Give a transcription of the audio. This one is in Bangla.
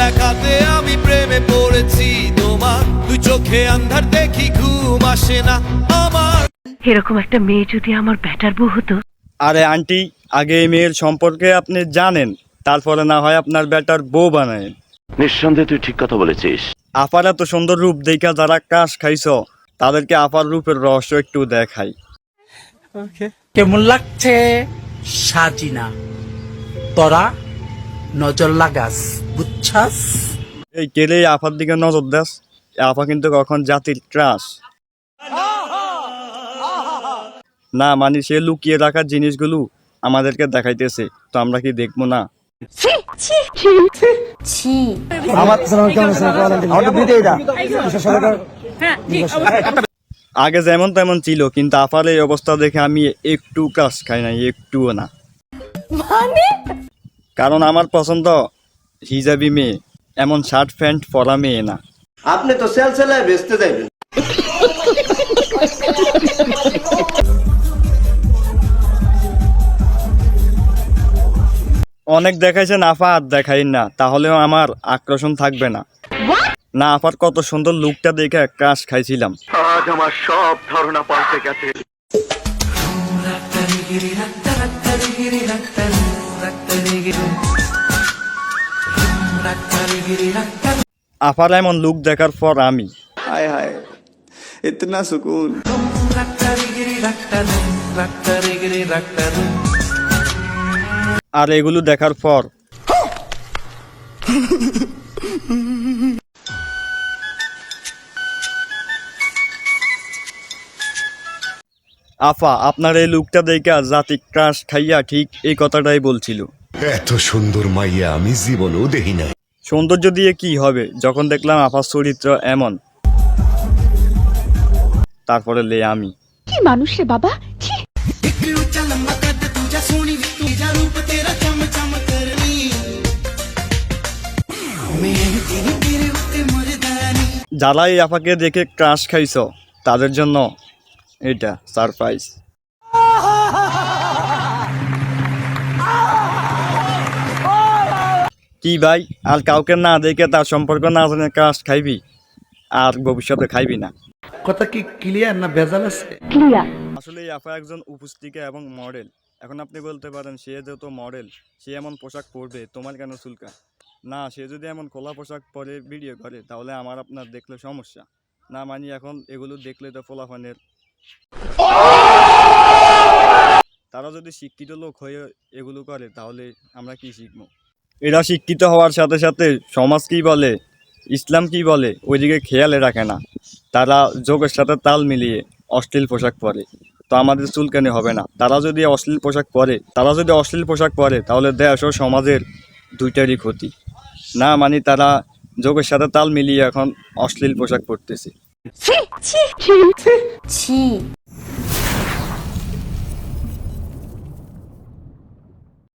দেখাতে আমি প্রেমে পড়েছি তোমার। দুই চোখে আন্ধার দেখি ঘুম আসে না আমার। এরকম একটা মেয়ে যদি আমার ব্যাটার বউ হতো? আরে আন্টি আগে এই মেয়ের সম্পর্কে আপনি জানেন তারপরে না হয় আপনার বেটার বউ বানায়। নিঃসন্দেহে তুই ঠিক কথা বলেছিস। আপার এত সুন্দর রূপ দেখা যারা কাশ খাইছ তাদেরকে আপার রূপের রহস্য একটু দেখাই। কেমন লাগছে? সাজিনা। তোরা নজর লাগাস বুঝছাস? এই কেলে আপার দিকে নজর দাস আফা কিন্তু কখন জাতির ক্রাশ না মানে সে লুকিয়ে রাখার জিনিসগুলো আমাদেরকে দেখাইতেছে তো আমরা কি দেখব না? আগে যেমন তেমন ছিল কিন্তু আপার এই অবস্থা দেখে আমি একটু কাজ খাই নাই একটুও না। কারণ আমার পছন্দ হিজাবি মেয়ে। এমন শার্ট প্যান্ট পরা মেয়ে না। আপনি তো সেল সেলায় বেচতে যাইবেন। অনেক দেখাইছেন আফা আর দেখাই না তাহলেও আমার আকর্ষণ থাকবে না। না আফার কত সুন্দর লুকটা দেখে কাশ খাইছিলাম। আজ আমার সব ধারণা পাল্টে গেছে। আফার এমন লুক দেখার পর আমি। হায় হায় ইতনা সুকুন। আর এগুলো দেখার পর আফা আপনার এই লুকটা দেখে জাতি ক্রাশ খাইয়া ঠিক এই কথাটাই বলছিল। এত সুন্দর মাইয়া আমি জীবনেও দেখি নাই। সৌন্দর্য দিয়ে কি হবে? যখন দেখলাম আফার চরিত্র এমন। তারপরে লে আমি। কি মানুষ রে বাবা যারা এই আপাকে দেখে ক্রাশ খাইছ তাদের জন্য এটা সারপ্রাইজ কি ভাই আর কাউকে না দেখে তার সম্পর্ক না জেনে ক্রাশ খাইবি? আর ভবিষ্যতে খাইবি না। কথা কি ক্লিয়ার না ভেজাল আছে? ক্লিয়ার আসলে এই আপা একজন উপস্তিকা এবং মডেল এখন আপনি বলতে পারেন সে যেহেতু মডেল সে এমন পোশাক পরবে তোমার কেন চুলকা? না সে যদি এমন খোলা পোশাক পরে ভিডিও করে তাহলে আমার আপনার দেখলে সমস্যা। না মানি এখন এগুলো দেখলে তো ফোলাফানের তারা যদি শিক্ষিত লোক হয়ে এগুলো করে, তাহলে আমরা কি শিখব? এরা শিক্ষিত হওয়ার সাথে সাথে সমাজ কি বলে, ইসলাম কি বলে, ওইদিকে খেয়ালে রাখে না। তারা যোগের সাথে তাল মিলিয়ে অশ্লীল পোশাক পরে। তো আমাদের চুলকানি হবে না। তারা যদি অশ্লীল পোশাক পরে, তারা যদি অশ্লীল পোশাক পরে, তাহলে দেশ ও সমাজের দুইটারই ক্ষতি। না মানে তারা যোগের সাথে তাল মিলিয়ে এখন অশ্লীল পোশাক পরতেছে। 七七七七。七